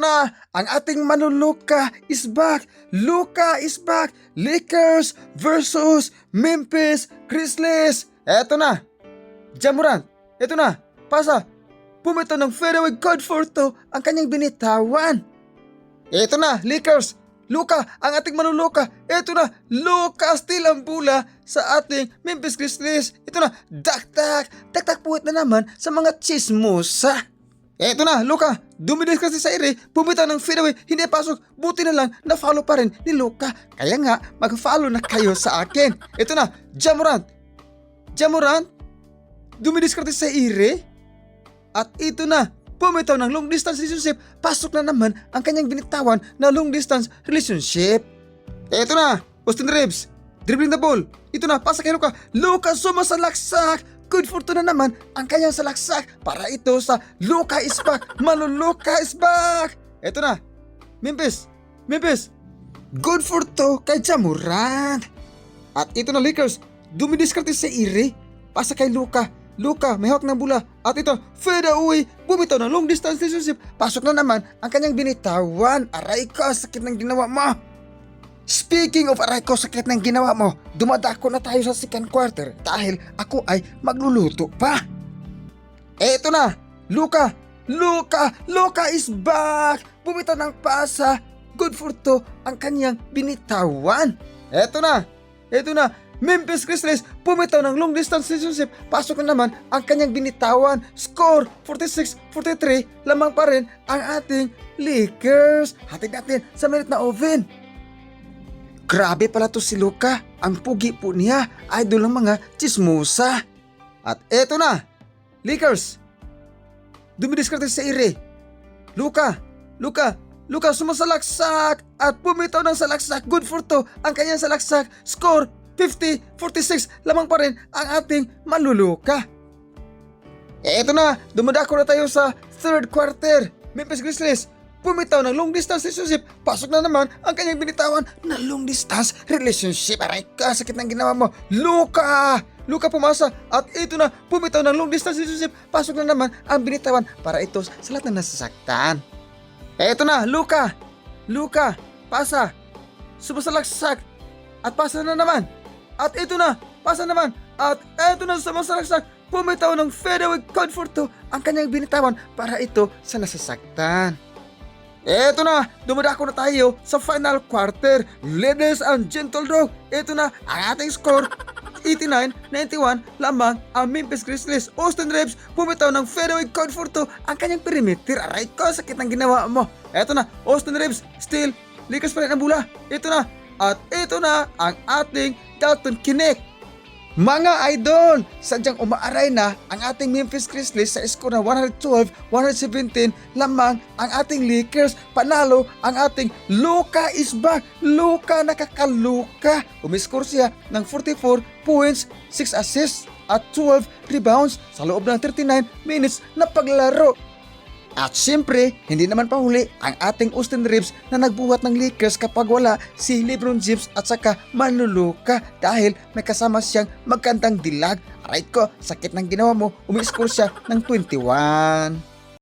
Na, ang ating manuluka is back. Luka is back. Lakers versus Memphis Grizzlies. Eto na. Jamuran, eto na. Pasa. Pumito ng fairway to ang kanyang binitawan. Eto na, Lakers. Luka, ang ating manuluka. Eto na, Luka still ang bula sa ating Memphis Grizzlies. Ito na, daktak. Daktak puwit na naman sa mga chismosa. Eto na, Luka. Dumilis kasi sa ire, pumitaw ng fairway, hindi pasok. Buti na lang, na-follow pa rin ni Luka. Kaya nga, mag-follow na kayo sa akin. Eto na, Jamorant. Jamorant, dumidiskarte sa ire. At ito na, pumitaw ng long distance relationship, pasok na naman ang kanyang binitawan na long distance relationship. Eto na, Austin Reeves, dribbling the ball. Ito na, pasa kay Luka. Luka sumasalaksak. Good fortune na naman ang kanyang salaksak para ito sa Luka is back. Maluluka is back. Eto na, Memphis, Memphis. Good for to kay Jamorant. At ito na Lakers, dumidiskarte sa ire. Pasa kay Luka. Luka, may hawak ng bula. At ito, fade away. Bumitaw ng long distance relationship. Pasok na naman ang kanyang binitawan. Aray ko, sakit ng ginawa mo. Speaking of aray ko, sakit ng ginawa mo. Dumadako na tayo sa second quarter dahil ako ay magluluto pa. Eto na, Luka, Luka, Luka is back! Bumitaw ng pasa. Good for to ang kanyang binitawan. Eto na, eto na, Memphis Grizzlies pumitaw ng long distance relationship. Pasok na naman ang kanyang binitawan. Score 46-43. Lamang pa rin ang ating Lakers. Hatid natin sa minute na oven. Grabe pala to si Luka. Ang pugi po niya. Idol ng mga chismosa. At eto na, Lakers. Dumidiskarte sa ire. Luka, Luka, Luka sumasalaksak at pumitaw ng salaksak. Good for to ang kanyang salaksak. Score 50-46 lamang pa rin ang ating maluluka. Eto na, dumadako na tayo sa third quarter. Memphis Grizzlies, pumitaw ng long distance relationship. Pasok na naman ang kanyang binitawan na long distance relationship. Aray ka, sakit ng ginawa mo. Luka! Luka pumasa at ito na, pumitaw ng long distance relationship. Pasok na naman ang binitawan para ito sa lahat ng nasasaktan. Eto na, Luka! Luka, pasa. Sumasalaksak at pasa na naman. At ito na, pasa naman. At ito na sumasalaksak. Pumitaw ng fadeaway comfort to ang kanyang binitawan para ito sa nasasaktan. Eto na, dumadako na tayo sa final quarter. Ladies and gentlemen, ito na ang ating score. 89-91 lamang ang Memphis Grizzlies. Austin Reeves pumitaw ng comfort to ang kanyang perimeter. Aray ko, sakit ng ginawa mo. Eto na, Austin Reeves, still, likas pa rin ang bula. Ito na, at ito na ang ating Dalton Kinect. Mga idol, sadyang umaaray na ang ating Memphis Grizzlies sa score na 112-117 lamang ang ating Lakers. Panalo ang ating Luka is back. Luka nakakaluka. Umiscore siya ng 44 points, 6 assists at 12 rebounds sa loob ng 39 minutes na paglaro. At siyempre, hindi naman pahuli ang ating Austin Reeves na nagbuhat ng Lakers kapag wala si Lebron James at saka manluluka dahil may kasama siyang magkandang dilag. Aray ko, sakit ng ginawa mo, umiscore siya ng 21.